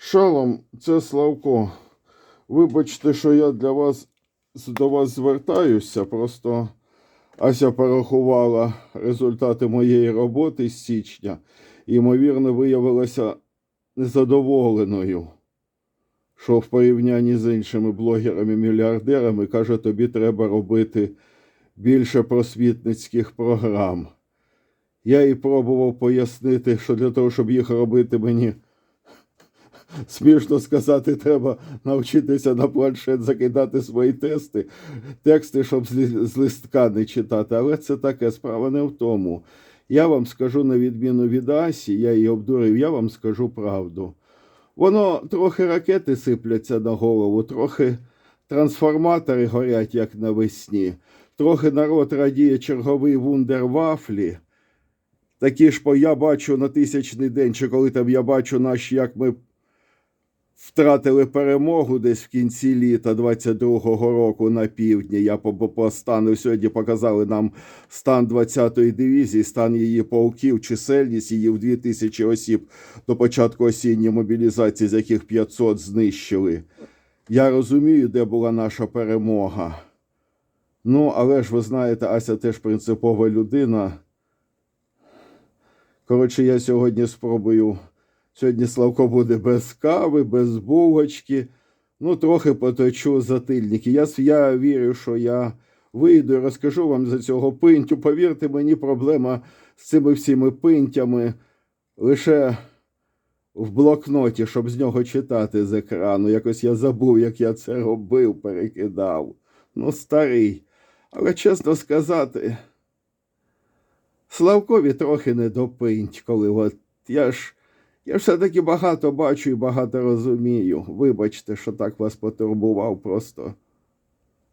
Шалом, це Славко. Вибачте, що я для вас до вас звертаюся. Просто Ася порахувала результати моєї роботи з січня і, ймовірно, виявилася незадоволеною. Що в порівнянні з іншими блогерами-мільярдерами каже, тобі треба робити більше просвітницьких програм. Я їй пробував пояснити, що для того, щоб їх робити мені смішно сказати, треба навчитися на планшет закидати свої тести, тексти, щоб з листка не читати. Але це таке справа не в тому. Я вам скажу на відміну від Асі, я її обдурив, я вам скажу правду. Воно трохи ракети сипляться на голову, трохи трансформатори горять, як навесні, трохи народ радіє черговий вундервафлі. Такі ж по я бачу на тисячний день, чи коли там я бачу наші, як ми втратили перемогу десь в кінці літа 22-го року на півдні. Я по, по, стану сьогодні показали нам стан 20-ї дивізії, стан її полків, чисельність її в 2000 осіб до початку осінньої мобілізації, з яких 500 знищили. Я розумію, де була наша перемога. Ну, але ж ви знаєте, Ася теж принципова людина. Коротше, я сьогодні спробую. Сьогодні Славко буде без кави, без булочки. Ну, трохи поточу затильники. Я, я вірю, що я вийду і розкажу вам за цього пинтю. Повірте мені, проблема з цими всіми пинтями лише в блокноті, щоб з нього читати з екрану. Якось я забув, як я це робив, перекидав. Ну, старий. Але чесно сказати, Славкові трохи не допинть, коли от я ж. Я все-таки багато бачу і багато розумію. Вибачте, що так вас потурбував просто.